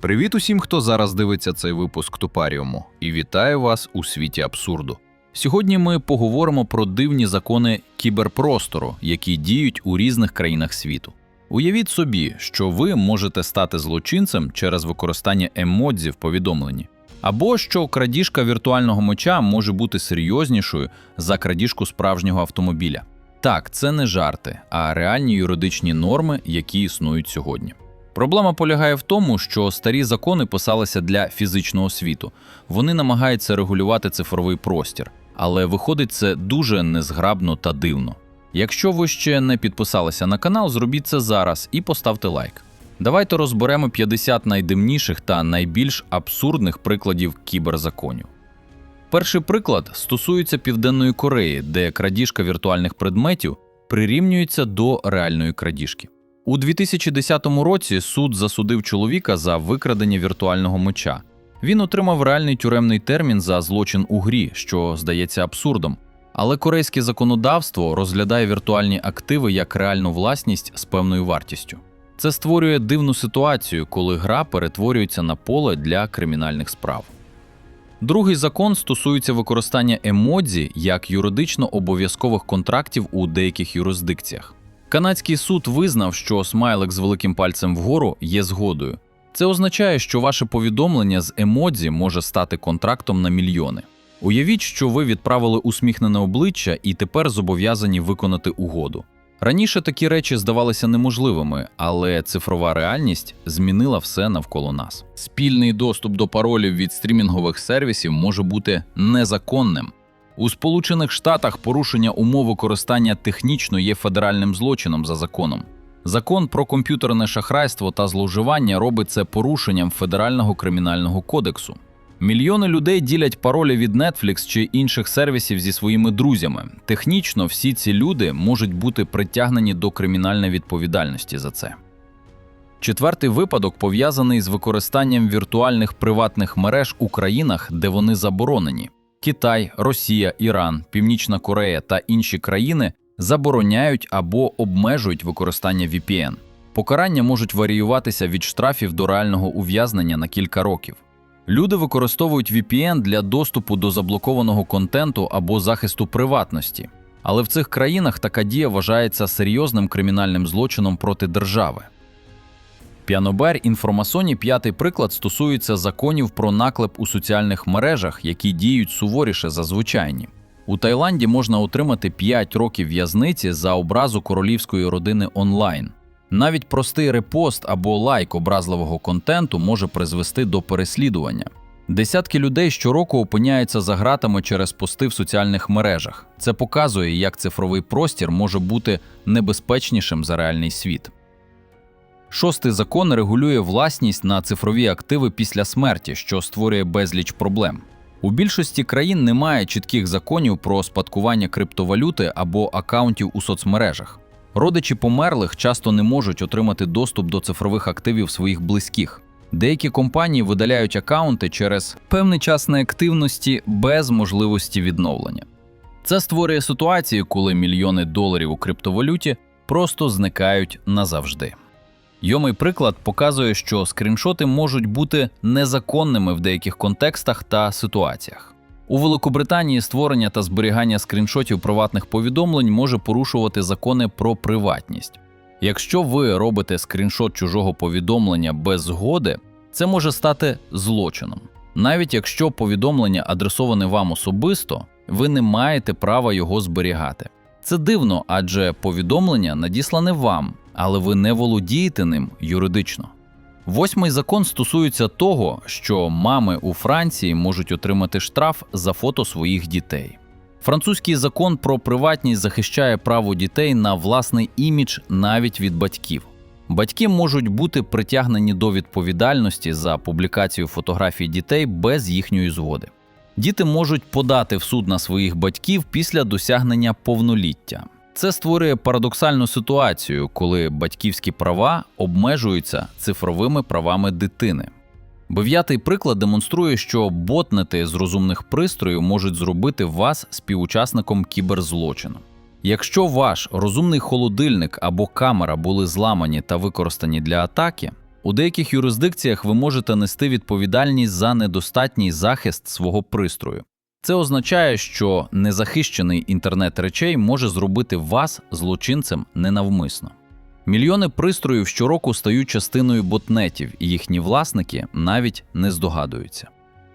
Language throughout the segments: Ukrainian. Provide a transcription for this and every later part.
Привіт усім, хто зараз дивиться цей випуск Тупаріуму, і вітаю вас у світі абсурду. Сьогодні ми поговоримо про дивні закони кіберпростору, які діють у різних країнах світу. Уявіть собі, що ви можете стати злочинцем через використання емодзі в повідомленні, або що крадіжка віртуального меча може бути серйознішою за крадіжку справжнього автомобіля. Так, це не жарти, а реальні юридичні норми, які існують сьогодні. Проблема полягає в тому, що старі закони писалися для фізичного світу. Вони намагаються регулювати цифровий простір, але виходить це дуже незграбно та дивно. Якщо ви ще не підписалися на канал, зробіть це зараз і поставте лайк. Давайте розберемо 50 найдивніших та найбільш абсурдних прикладів кіберзаконів. Перший приклад стосується Південної Кореї, де крадіжка віртуальних предметів прирівнюється до реальної крадіжки. У 2010 році суд засудив чоловіка за викрадення віртуального меча. Він отримав реальний тюремний термін за злочин у грі, що здається абсурдом. Але корейське законодавство розглядає віртуальні активи як реальну власність з певною вартістю. Це створює дивну ситуацію, коли гра перетворюється на поле для кримінальних справ. Другий закон стосується використання емодзі як юридично обов'язкових контрактів у деяких юрисдикціях. Канадський суд визнав, що смайлик з великим пальцем вгору є згодою. Це означає, що ваше повідомлення з емодзі може стати контрактом на мільйони. Уявіть, що ви відправили усміхнене обличчя і тепер зобов'язані виконати угоду. Раніше такі речі здавалися неможливими, але цифрова реальність змінила все навколо нас. Спільний доступ до паролів від стрімінгових сервісів може бути незаконним. У Сполучених Штатах порушення умов використання технічно є федеральним злочином за законом. Закон про комп'ютерне шахрайство та зловживання робить це порушенням федерального кримінального кодексу. Мільйони людей ділять паролі від Netflix чи інших сервісів зі своїми друзями. Технічно всі ці люди можуть бути притягнені до кримінальної відповідальності за це. Четвертий випадок пов'язаний з використанням віртуальних приватних мереж у країнах, де вони заборонені. Китай, Росія, Іран, Північна Корея та інші країни забороняють або обмежують використання VPN. Покарання можуть варіюватися від штрафів до реального ув'язнення на кілька років. Люди використовують VPN для доступу до заблокованого контенту або захисту приватності, але в цих країнах така дія вважається серйозним кримінальним злочином проти держави. Піанобер інформасоні п'ятий приклад стосується законів про наклеп у соціальних мережах, які діють суворіше за звичайні. У Таїланді можна отримати 5 років в'язниці за образу королівської родини онлайн. Навіть простий репост або лайк образливого контенту може призвести до переслідування. Десятки людей щороку опиняються за ґратами через пости в соціальних мережах. Це показує, як цифровий простір може бути небезпечнішим за реальний світ. Шостий закон регулює власність на цифрові активи після смерті, що створює безліч проблем. У більшості країн немає чітких законів про спадкування криптовалюти або акаунтів у соцмережах. Родичі померлих часто не можуть отримати доступ до цифрових активів своїх близьких. Деякі компанії видаляють акаунти через певний час неактивності без можливості відновлення. Це створює ситуацію, коли мільйони доларів у криптовалюті просто зникають назавжди. Йомий приклад показує, що скріншоти можуть бути незаконними в деяких контекстах та ситуаціях. У Великобританії створення та зберігання скріншотів приватних повідомлень може порушувати закони про приватність. Якщо ви робите скріншот чужого повідомлення без згоди, це може стати злочином. Навіть якщо повідомлення адресоване вам особисто, ви не маєте права його зберігати. Це дивно, адже повідомлення надіслане вам, але ви не володієте ним юридично. Восьмий закон стосується того, що мами у Франції можуть отримати штраф за фото своїх дітей. Французький закон про приватність захищає право дітей на власний імідж навіть від батьків. Батьки можуть бути притягнені до відповідальності за публікацію фотографій дітей без їхньої згоди. Діти можуть подати в суд на своїх батьків після досягнення повноліття. Це створює парадоксальну ситуацію, коли батьківські права обмежуються цифровими правами дитини. Дев'ятий приклад демонструє, що ботнети з розумних пристроїв можуть зробити вас співучасником кіберзлочину. Якщо ваш розумний холодильник або камера були зламані та використані для атаки, У деяких юрисдикціях ви можете нести відповідальність за недостатній захист свого пристрою. Це означає, що незахищений інтернет речей може зробити вас злочинцем ненавмисно. Мільйони пристроїв щороку стають частиною ботнетів, і їхні власники навіть не здогадуються.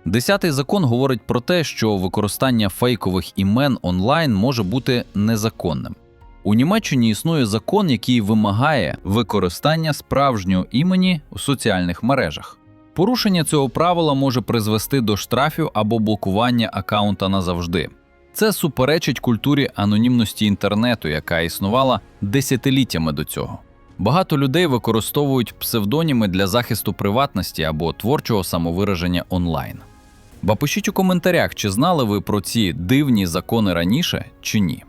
Десятий закон говорить про те, що використання фейкових імен онлайн може бути незаконним. У Німеччині існує закон, який вимагає використання справжнього імені у соціальних мережах. Порушення цього правила може призвести до штрафів або блокування аккаунта назавжди. Це суперечить культурі анонімності інтернету, яка існувала десятиліттями до цього. Багато людей використовують псевдоніми для захисту приватності або творчого самовираження онлайн. Ба пишіть у коментарях, чи знали ви про ці дивні закони раніше чи ні.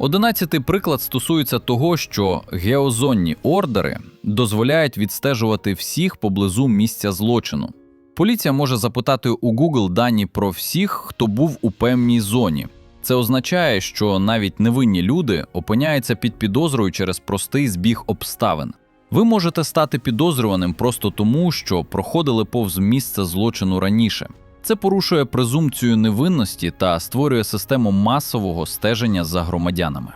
Одинадцятий приклад стосується того, що геозонні ордери дозволяють відстежувати всіх поблизу місця злочину. Поліція може запитати у Google дані про всіх, хто був у певній зоні. Це означає, що навіть невинні люди опиняються під підозрою через простий збіг обставин. Ви можете стати підозрюваним просто тому, що проходили повз місце злочину раніше. Це порушує презумпцію невинності та створює систему масового стеження за громадянами.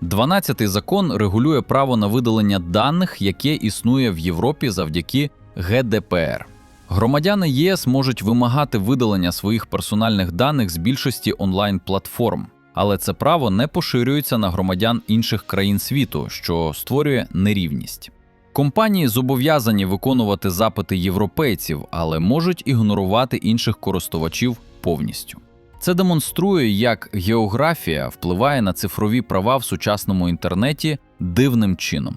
Дванадцятий закон регулює право на видалення даних, яке існує в Європі завдяки ГДПР. Громадяни ЄС можуть вимагати видалення своїх персональних даних з більшості онлайн-платформ, але це право не поширюється на громадян інших країн світу, що створює нерівність. Компанії зобов'язані виконувати запити європейців, але можуть ігнорувати інших користувачів повністю. Це демонструє, як географія впливає на цифрові права в сучасному інтернеті дивним чином.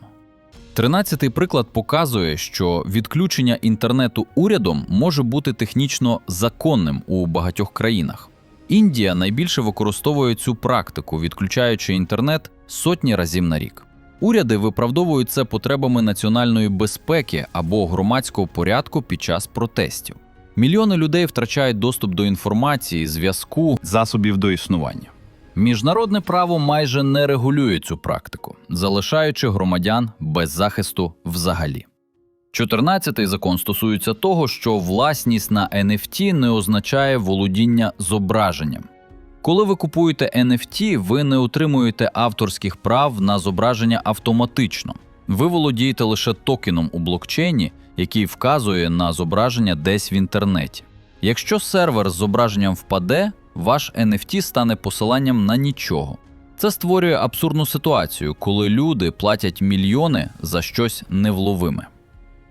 Тринадцятий приклад показує, що відключення інтернету урядом може бути технічно законним у багатьох країнах. Індія найбільше використовує цю практику, відключаючи інтернет сотні разів на рік. Уряди виправдовують це потребами національної безпеки або громадського порядку під час протестів. Мільйони людей втрачають доступ до інформації, зв'язку, засобів до існування. Міжнародне право майже не регулює цю практику, залишаючи громадян без захисту взагалі. 14-й закон стосується того, що власність на NFT не означає володіння зображенням. Коли ви купуєте NFT, ви не отримуєте авторських прав на зображення автоматично. Ви володієте лише токеном у блокчейні, який вказує на зображення десь в інтернеті. Якщо сервер з зображенням впаде, ваш NFT стане посиланням на нічого. Це створює абсурдну ситуацію, коли люди платять мільйони за щось невловиме.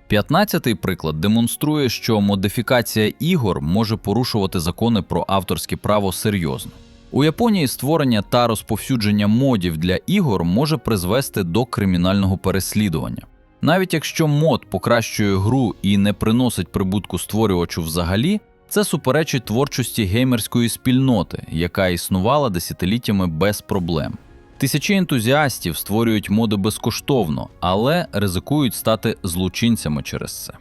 П'ятнадцятий приклад демонструє, що модифікація ігор може порушувати закони про авторське право серйозно. У Японії створення та розповсюдження модів для ігор може призвести до кримінального переслідування. Навіть якщо мод покращує гру і не приносить прибутку створювачу взагалі, це суперечить творчості геймерської спільноти, яка існувала десятиліттями без проблем. Тисячі ентузіастів створюють моди безкоштовно, але ризикують стати злочинцями через це.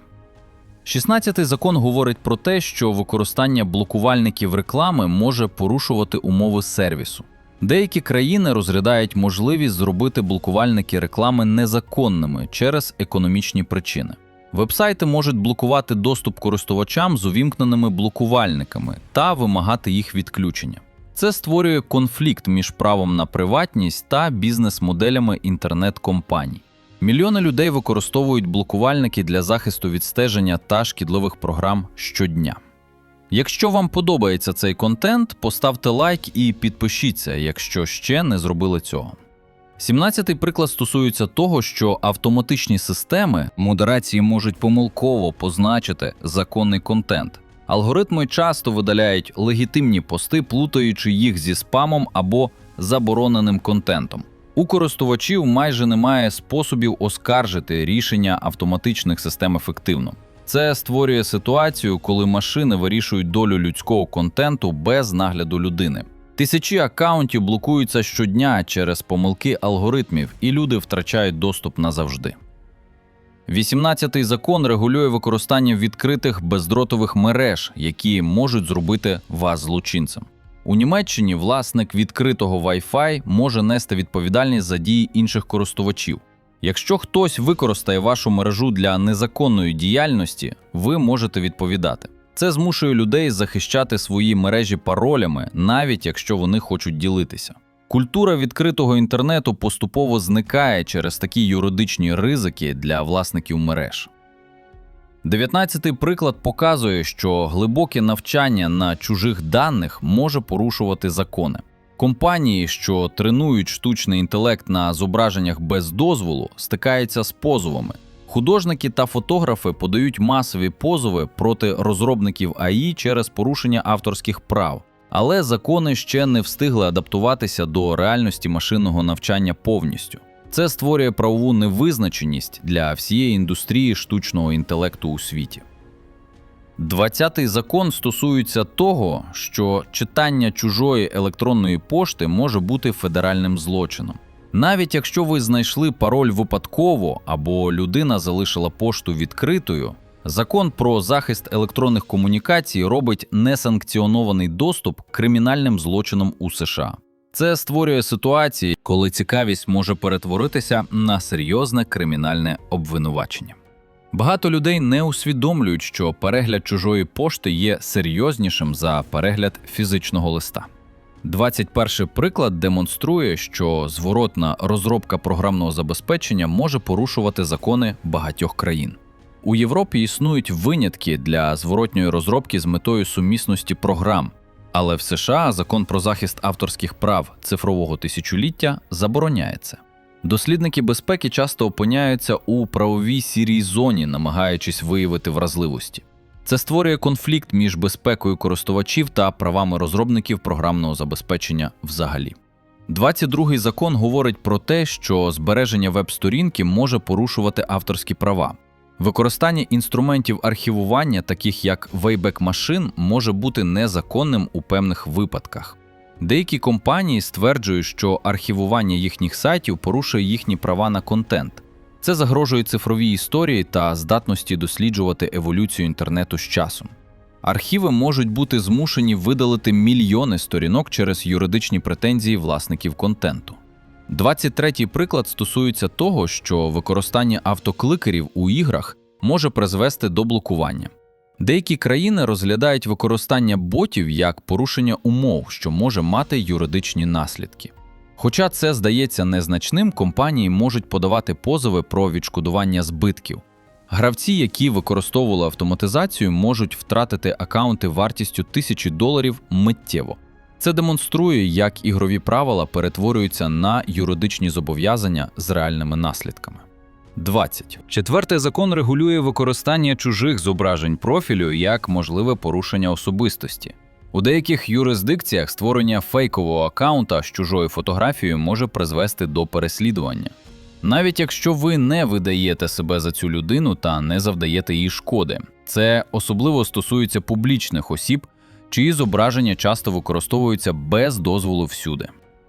16-й закон говорить про те, що використання блокувальників реклами може порушувати умови сервісу. Деякі країни розглядають можливість зробити блокувальники реклами незаконними через економічні причини. Вебсайти можуть блокувати доступ користувачам з увімкненими блокувальниками та вимагати їх відключення. Це створює конфлікт між правом на приватність та бізнес-моделями інтернет-компаній. Мільйони людей використовують блокувальники для захисту від стеження та шкідливих програм щодня. Якщо вам подобається цей контент, поставте лайк і підпишіться, якщо ще не зробили цього. 17-й приклад стосується того, що автоматичні системи модерації можуть помилково позначити законний контент. Алгоритми часто видаляють легітимні пости, плутаючи їх зі спамом або забороненим контентом. У користувачів майже немає способів оскаржити рішення автоматичних систем ефективно. Це створює ситуацію, коли машини вирішують долю людського контенту без нагляду людини. Тисячі акаунтів блокуються щодня через помилки алгоритмів, і люди втрачають доступ назавжди. 18-й закон регулює використання відкритих бездротових мереж, які можуть зробити вас злочинцем. У Німеччині власник відкритого Wi-Fi може нести відповідальність за дії інших користувачів. Якщо хтось використає вашу мережу для незаконної діяльності, ви можете відповідати. Це змушує людей захищати свої мережі паролями, навіть якщо вони хочуть ділитися. Культура відкритого інтернету поступово зникає через такі юридичні ризики для власників мереж. Дев'ятнадцятий приклад показує, що глибоке навчання на чужих даних може порушувати закони. Компанії, що тренують штучний інтелект на зображеннях без дозволу, стикаються з позовами. Художники та фотографи подають масові позови проти розробників АІ через порушення авторських прав, але закони ще не встигли адаптуватися до реальності машинного навчання повністю. Це створює правову невизначеність для всієї індустрії штучного інтелекту у світі. Двадцятий закон стосується того, що читання чужої електронної пошти може бути федеральним злочином. Навіть якщо ви знайшли пароль випадково або людина залишила пошту відкритою, закон про захист електронних комунікацій робить несанкціонований доступ кримінальним злочином у США. Це створює ситуації, коли цікавість може перетворитися на серйозне кримінальне обвинувачення. Багато людей не усвідомлюють, що перегляд чужої пошти є серйознішим за перегляд фізичного листа. 21 приклад демонструє, що зворотна розробка програмного забезпечення може порушувати закони багатьох країн. У Європі існують винятки для зворотньої розробки з метою сумісності програм, але в США закон про захист авторських прав цифрового тисячоліття забороняє це. Дослідники безпеки часто опиняються у правовій сірій зоні, намагаючись виявити вразливості. Це створює конфлікт між безпекою користувачів та правами розробників програмного забезпечення взагалі. 22-й закон говорить про те, що збереження веб-сторінки може порушувати авторські права. Використання інструментів архівування, таких як Machine, може бути незаконним у певних випадках. Деякі компанії стверджують, що архівування їхніх сайтів порушує їхні права на контент. Це загрожує цифровій історії та здатності досліджувати еволюцію інтернету з часом. Архіви можуть бути змушені видалити мільйони сторінок через юридичні претензії власників контенту. 23-й приклад стосується того, що використання автокликерів у іграх може призвести до блокування. Деякі країни розглядають використання ботів як порушення умов, що може мати юридичні наслідки. Хоча це здається незначним, компанії можуть подавати позови про відшкодування збитків. Гравці, які використовували автоматизацію, можуть втратити акаунти вартістю тисячі доларів миттєво. Це демонструє, як ігрові правила перетворюються на юридичні зобов'язання з реальними наслідками. 20. Четвертий закон регулює використання чужих зображень профілю як можливе порушення особистості. У деяких юрисдикціях створення фейкового акаунта з чужою фотографією може призвести до переслідування. Навіть якщо ви не видаєте себе за цю людину та не завдаєте їй шкоди, це особливо стосується публічних осіб, чиї зображення часто використовуються без дозволу всюди.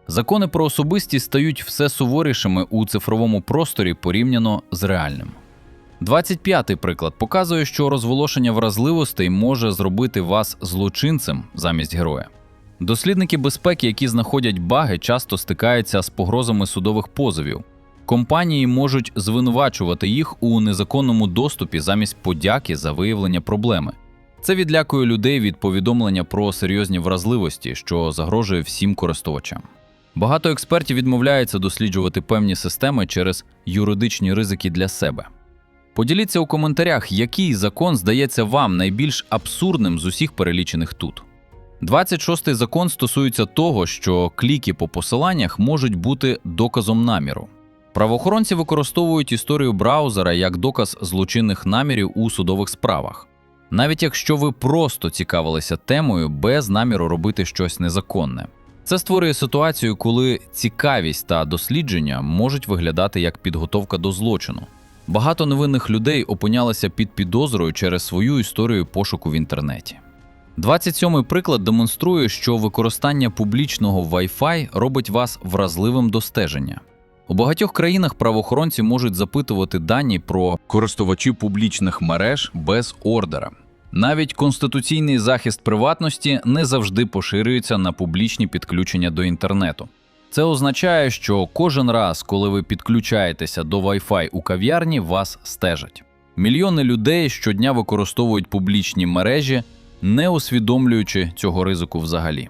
Закони про особистість стають все суворішими у цифровому просторі порівняно з реальним. 25-й приклад показує, що розголошення вразливостей може зробити вас злочинцем замість героя. Дослідники безпеки, які знаходять баги, часто стикаються з погрозами судових позовів. Компанії можуть звинувачувати їх у незаконному доступі замість подяки за виявлення проблеми. Це відлякує людей від повідомлення про серйозні вразливості, що загрожує всім користувачам. Багато експертів відмовляються досліджувати певні системи через юридичні ризики для себе. Поділіться у коментарях, який закон здається вам найбільш абсурдним з усіх перелічених тут. 26-й закон стосується того, що кліки по посиланнях можуть бути доказом наміру. Правоохоронці використовують історію браузера як доказ злочинних намірів у судових справах. Навіть якщо ви просто цікавилися темою без наміру робити щось незаконне. Це створює ситуацію, коли цікавість та дослідження можуть виглядати як підготовка до злочину. Багато невинних людей опинялися під підозрою через свою історію пошуку в інтернеті. 27-й приклад демонструє, що використання публічного Wi-Fi робить вас вразливим до стеження. У багатьох країнах правоохоронці можуть запитувати дані про користувачів публічних мереж без ордера. Навіть конституційний захист приватності не завжди поширюється на публічні підключення до інтернету. Це означає, що кожен раз, коли ви підключаєтеся до Wi-Fi у кав'ярні, вас стежать. Мільйони людей щодня використовують публічні мережі, не усвідомлюючи цього ризику взагалі.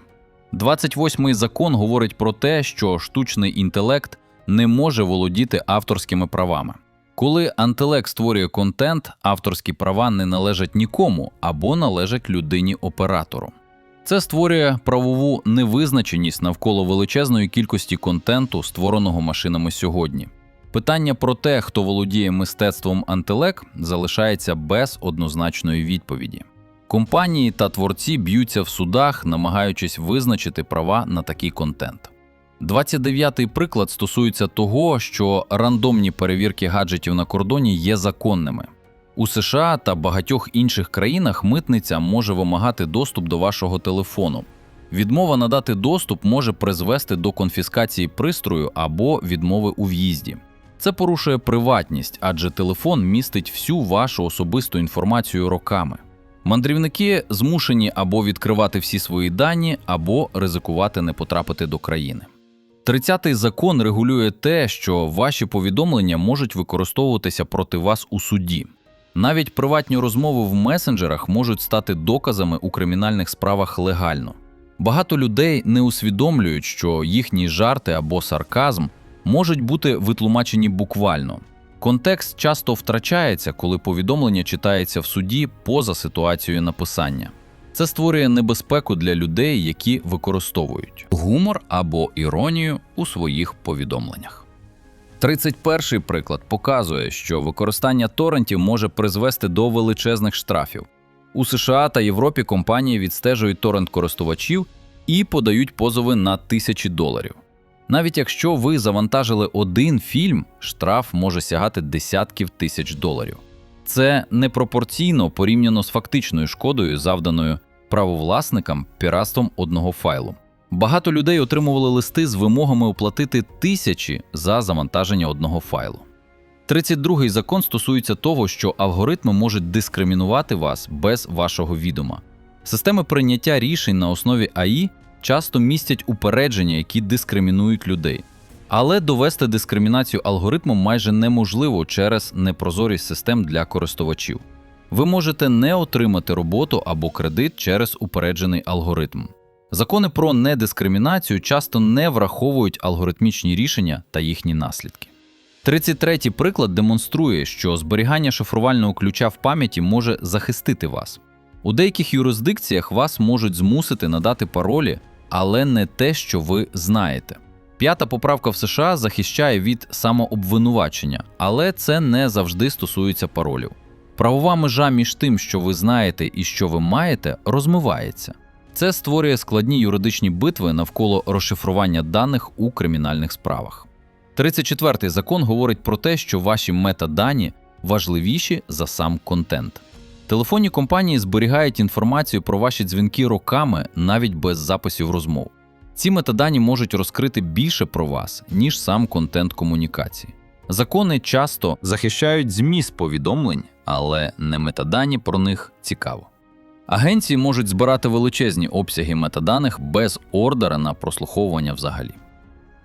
28-й закон говорить про те, що штучний інтелект не може володіти авторськими правами. Коли антелект створює контент, авторські права не належать нікому або належать людині-оператору. Це створює правову невизначеність навколо величезної кількості контенту, створеного машинами сьогодні. Питання про те, хто володіє мистецтвом антелек, залишається без однозначної відповіді. Компанії та творці б'ються в судах, намагаючись визначити права на такий контент. 29-й приклад стосується того, що рандомні перевірки гаджетів на кордоні є законними. У США та багатьох інших країнах митниця може вимагати доступ до вашого телефону. Відмова надати доступ може призвести до конфіскації пристрою або відмови у в'їзді. Це порушує приватність, адже телефон містить всю вашу особисту інформацію роками. Мандрівники змушені або відкривати всі свої дані, або ризикувати не потрапити до країни. 30-й закон регулює те, що ваші повідомлення можуть використовуватися проти вас у суді. Навіть приватні розмови в месенджерах можуть стати доказами у кримінальних справах легально. Багато людей не усвідомлюють, що їхні жарти або сарказм можуть бути витлумачені буквально. Контекст часто втрачається, коли повідомлення читається в суді поза ситуацією написання. Це створює небезпеку для людей, які використовують гумор або іронію у своїх повідомленнях. 31-й приклад показує, що використання торрентів може призвести до величезних штрафів. У США та Європі компанії відстежують торрент-користувачів і подають позови на тисячі доларів. Навіть якщо ви завантажили один фільм, штраф може сягати десятків тисяч доларів. Це непропорційно порівняно з фактичною шкодою, завданою правовласникам піратством одного файлу. Багато людей отримували листи з вимогами оплатити тисячі за завантаження одного файлу. 32-й закон стосується того, що алгоритми можуть дискримінувати вас без вашого відома. Системи прийняття рішень на основі АІ часто містять упередження, які дискримінують людей. Але довести дискримінацію алгоритмом майже неможливо через непрозорість систем для користувачів. Ви можете не отримати роботу або кредит через упереджений алгоритм. Закони про недискримінацію часто не враховують алгоритмічні рішення та їхні наслідки. 33-й приклад демонструє, що зберігання шифрувального ключа в пам'яті може захистити вас. У деяких юрисдикціях вас можуть змусити надати паролі, але не те, що ви знаєте. П'ята поправка в США захищає від самообвинувачення, але це не завжди стосується паролів. Правова межа між тим, що ви знаєте і що ви маєте, розмивається. Це створює складні юридичні битви навколо розшифрування даних у кримінальних справах. 34-й закон говорить про те, що ваші метадані важливіші за сам контент. Телефонні компанії зберігають інформацію про ваші дзвінки роками навіть без записів розмов. Ці метадані можуть розкрити більше про вас, ніж сам контент комунікації. Закони часто захищають зміст повідомлень, але не метадані про них цікаво. Агенції можуть збирати величезні обсяги метаданих без ордера на прослуховування взагалі.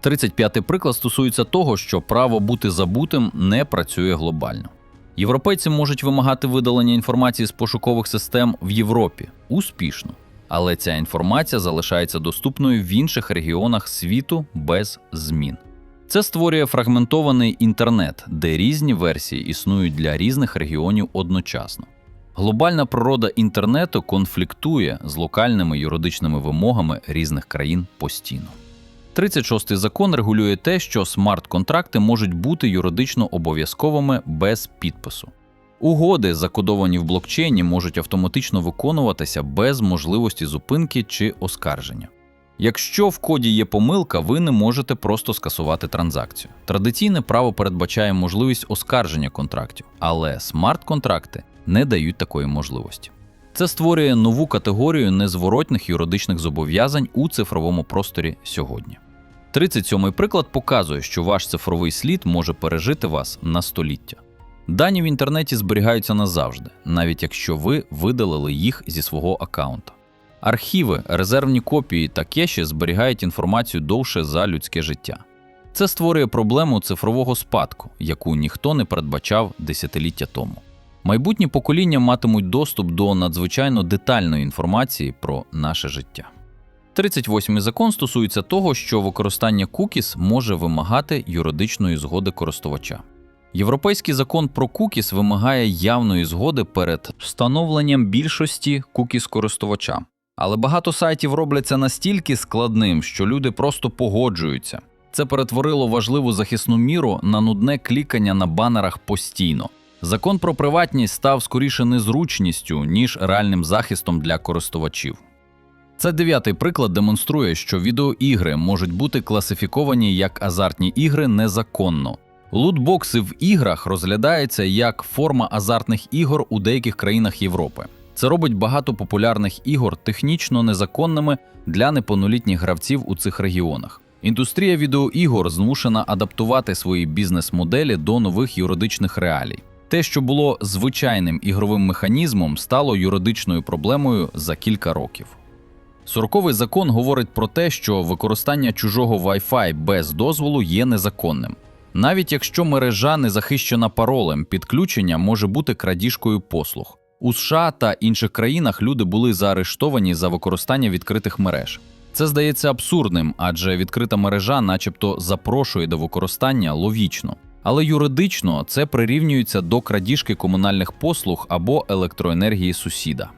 35-й приклад стосується того, що право бути забутим не працює глобально. Європейці можуть вимагати видалення інформації з пошукових систем в Європі успішно, але ця інформація залишається доступною в інших регіонах світу без змін. Це створює фрагментований інтернет, де різні версії існують для різних регіонів одночасно. Глобальна природа інтернету конфліктує з локальними юридичними вимогами різних країн постійно. 36-й закон регулює те, що смарт-контракти можуть бути юридично обов'язковими без підпису. Угоди, закодовані в блокчейні, можуть автоматично виконуватися без можливості зупинки чи оскарження. Якщо в коді є помилка, ви не можете просто скасувати транзакцію. Традиційне право передбачає можливість оскарження контрактів, але смарт-контракти не дають такої можливості. Це створює нову категорію незворотних юридичних зобов'язань у цифровому просторі сьогодні. 37-й приклад показує, що ваш цифровий слід може пережити вас на століття. Дані в інтернеті зберігаються назавжди, навіть якщо ви видалили їх зі свого аккаунта. Архіви, резервні копії та кеші зберігають інформацію довше за людське життя. Це створює проблему цифрового спадку, яку ніхто не передбачав десятиліття тому. Майбутні покоління матимуть доступ до надзвичайно детальної інформації про наше життя. 38-й закон стосується того, що використання кукіс може вимагати юридичної згоди користувача. Європейський закон про кукіс вимагає явної згоди перед встановленням більшості кукіс користувача. Але багато сайтів робляться настільки складним, що люди просто погоджуються. Це перетворило важливу захисну міру на нудне клікання на банерах постійно. Закон про приватність став скоріше незручністю, ніж реальним захистом для користувачів. Це дев'ятий приклад демонструє, що відеоігри можуть бути класифіковані як азартні ігри незаконно. Лутбокси в іграх розглядаються як форма азартних ігор у деяких країнах Європи. Це робить багато популярних ігор технічно незаконними для неповнолітніх гравців у цих регіонах. Індустрія відеоігор змушена адаптувати свої бізнес-моделі до нових юридичних реалій. Те, що було звичайним ігровим механізмом, стало юридичною проблемою за кілька років. Сороковий закон говорить про те, що використання чужого Wi-Fi без дозволу є незаконним. Навіть якщо мережа не захищена паролем, підключення може бути крадіжкою послуг. У США та інших країнах люди були заарештовані за використання відкритих мереж. Це здається абсурдним, адже відкрита мережа, начебто, запрошує до використання логічно. Але юридично це прирівнюється до крадіжки комунальних послуг або електроенергії сусіда.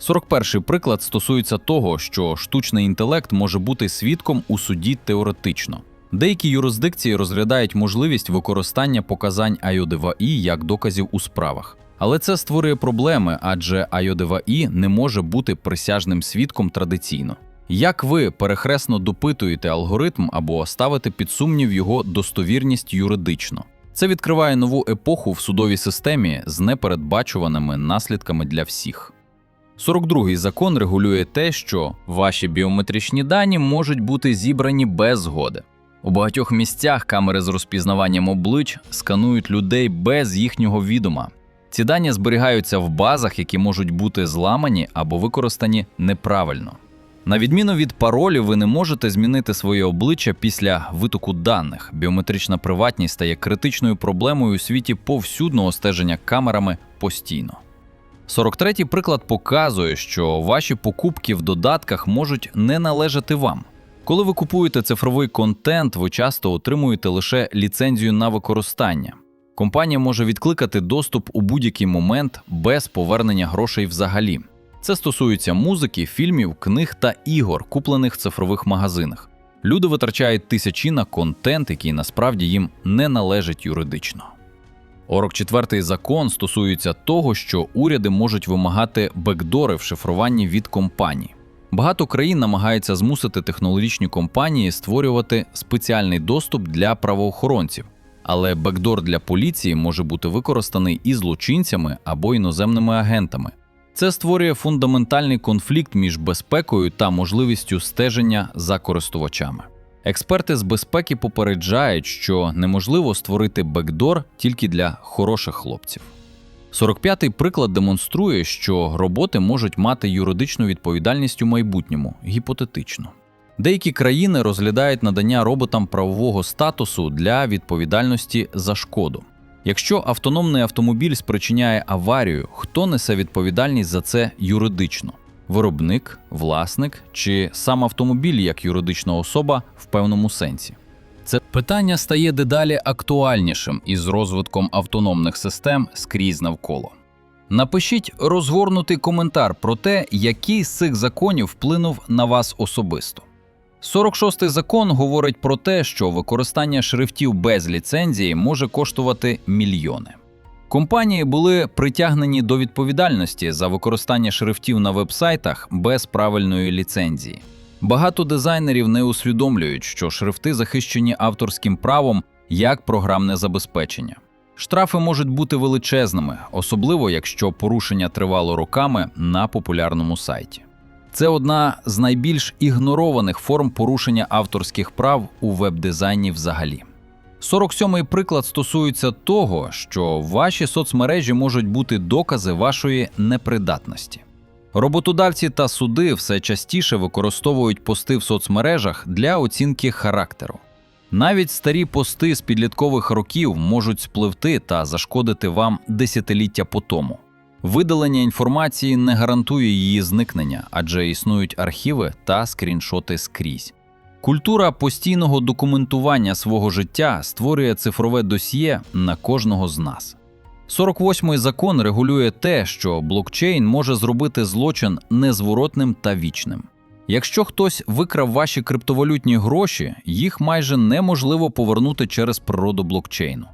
41-й приклад стосується того, що штучний інтелект може бути свідком у суді теоретично. Деякі юрисдикції розглядають можливість використання показань IO2I як доказів у справах. Але це створює проблеми, адже IO2I не може бути присяжним свідком традиційно. Як ви перехресно допитуєте алгоритм або ставите під сумнів його достовірність юридично? Це відкриває нову епоху в судовій системі з непередбачуваними наслідками для всіх. 42-й закон регулює те, що ваші біометричні дані можуть бути зібрані без згоди. У багатьох місцях камери з розпізнаванням облич сканують людей без їхнього відома. Ці дані зберігаються в базах, які можуть бути зламані або використані неправильно. На відміну від паролів, ви не можете змінити своє обличчя після витоку даних. Біометрична приватність стає критичною проблемою у світі повсюдного стеження камерами постійно. 43-й приклад показує, що ваші покупки в додатках можуть не належати вам. Коли ви купуєте цифровий контент, ви часто отримуєте лише ліцензію на використання. Компанія може відкликати доступ у будь-який момент без повернення грошей взагалі. Це стосується музики, фільмів, книг та ігор, куплених в цифрових магазинах. Люди витрачають тисячі на контент, який насправді їм не належить юридично. 44-й закон стосується того, що уряди можуть вимагати бекдори в шифруванні від компаній. Багато країн намагаються змусити технологічні компанії створювати спеціальний доступ для правоохоронців, але бекдор для поліції може бути використаний і злочинцями або іноземними агентами. Це створює фундаментальний конфлікт між безпекою та можливістю стеження за користувачами. Експерти з безпеки попереджають, що неможливо створити бекдор тільки для хороших хлопців. 45-й приклад демонструє, що роботи можуть мати юридичну відповідальність у майбутньому, гіпотетично. Деякі країни розглядають надання роботам правового статусу для відповідальності за шкоду. Якщо автономний автомобіль спричиняє аварію, хто несе відповідальність за це юридично? Виробник, власник чи сам автомобіль як юридична особа в певному сенсі? Це питання стає дедалі актуальнішим із розвитком автономних систем скрізь навколо. Напишіть розгорнутий коментар про те, який з цих законів вплинув на вас особисто. 46-й закон говорить про те, що використання шрифтів без ліцензії може коштувати мільйони. Компанії були притягнені до відповідальності за використання шрифтів на вебсайтах без правильної ліцензії. Багато дизайнерів не усвідомлюють, що шрифти захищені авторським правом як програмне забезпечення. Штрафи можуть бути величезними, особливо якщо порушення тривало роками на популярному сайті. Це одна з найбільш ігнорованих форм порушення авторських прав у веб-дизайні взагалі. 47-й приклад стосується того, що ваші соцмережі можуть бути докази вашої непридатності. Роботодавці та суди все частіше використовують пости в соцмережах для оцінки характеру. Навіть старі пости з підліткових років можуть спливти та зашкодити вам десятиліття по тому. Видалення інформації не гарантує її зникнення, адже існують архіви та скріншоти скрізь. Культура постійного документування свого життя створює цифрове досьє на кожного з нас. 48-й закон регулює те, що блокчейн може зробити злочин незворотним та вічним. Якщо хтось викрав ваші криптовалютні гроші, їх майже неможливо повернути через природу блокчейну.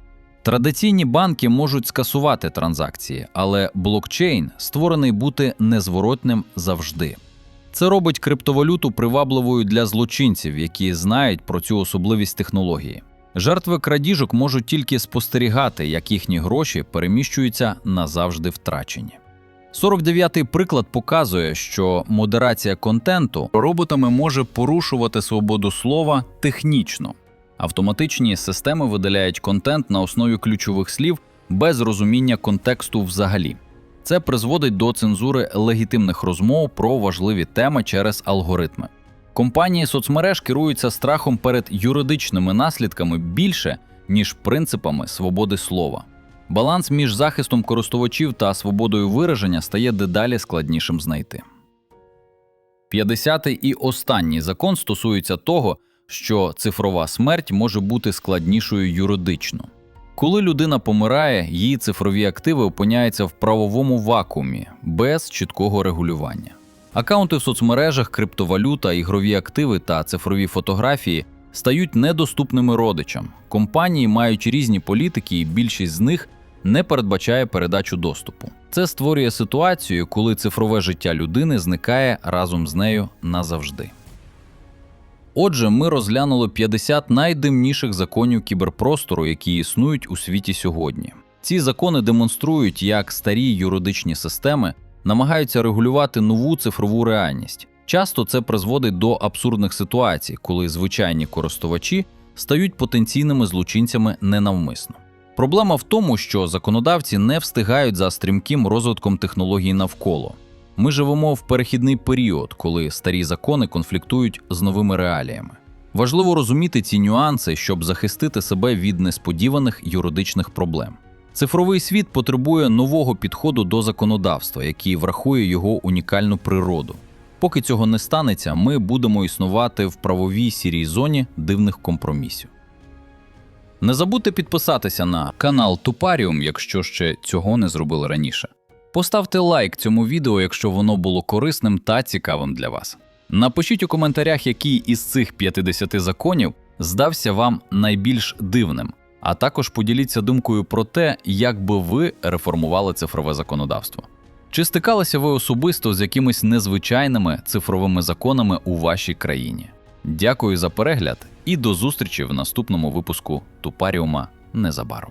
Традиційні банки можуть скасувати транзакції, але блокчейн створений бути незворотним завжди. Це робить криптовалюту привабливою для злочинців, які знають про цю особливість технології. Жертви крадіжок можуть тільки спостерігати, як їхні гроші переміщуються назавжди втрачені. 49-й приклад показує, що модерація контенту роботами може порушувати свободу слова технічно. Автоматичні системи видаляють контент на основі ключових слів без розуміння контексту взагалі. Це призводить до цензури легітимних розмов про важливі теми через алгоритми. Компанії соцмереж керуються страхом перед юридичними наслідками більше, ніж принципами свободи слова. Баланс між захистом користувачів та свободою вираження стає дедалі складнішим знайти. 50-й і останній закон стосується того, що цифрова смерть може бути складнішою юридично. Коли людина помирає, її цифрові активи опиняються в правовому вакуумі без чіткого регулювання. Акаунти в соцмережах, криптовалюта, ігрові активи та цифрові фотографії стають недоступними родичам. Компанії мають різні політики, і більшість з них не передбачає передачу доступу. Це створює ситуацію, коли цифрове життя людини зникає разом з нею назавжди. Отже, ми розглянули 50 найдивніших законів кіберпростору, які існують у світі сьогодні. Ці закони демонструють, як старі юридичні системи намагаються регулювати нову цифрову реальність. Часто це призводить до абсурдних ситуацій, коли звичайні користувачі стають потенційними злочинцями ненавмисно. Проблема в тому, що законодавці не встигають за стрімким розвитком технологій навколо. Ми живемо в перехідний період, коли старі закони конфліктують з новими реаліями. Важливо розуміти ці нюанси, щоб захистити себе від несподіваних юридичних проблем. Цифровий світ потребує нового підходу до законодавства, який врахує його унікальну природу. Поки цього не станеться, ми будемо існувати в правовій сірій зоні дивних компромісів. Не забудьте підписатися на канал Тупаріум, якщо ще цього не зробили раніше. Поставте лайк цьому відео, якщо воно було корисним та цікавим для вас. Напишіть у коментарях, який із цих 50 законів здався вам найбільш дивним, а також поділіться думкою про те, як би ви реформували цифрове законодавство. Чи стикалися ви особисто з якимись незвичайними цифровими законами у вашій країні? Дякую за перегляд і до зустрічі в наступному випуску Тупаріума незабаром.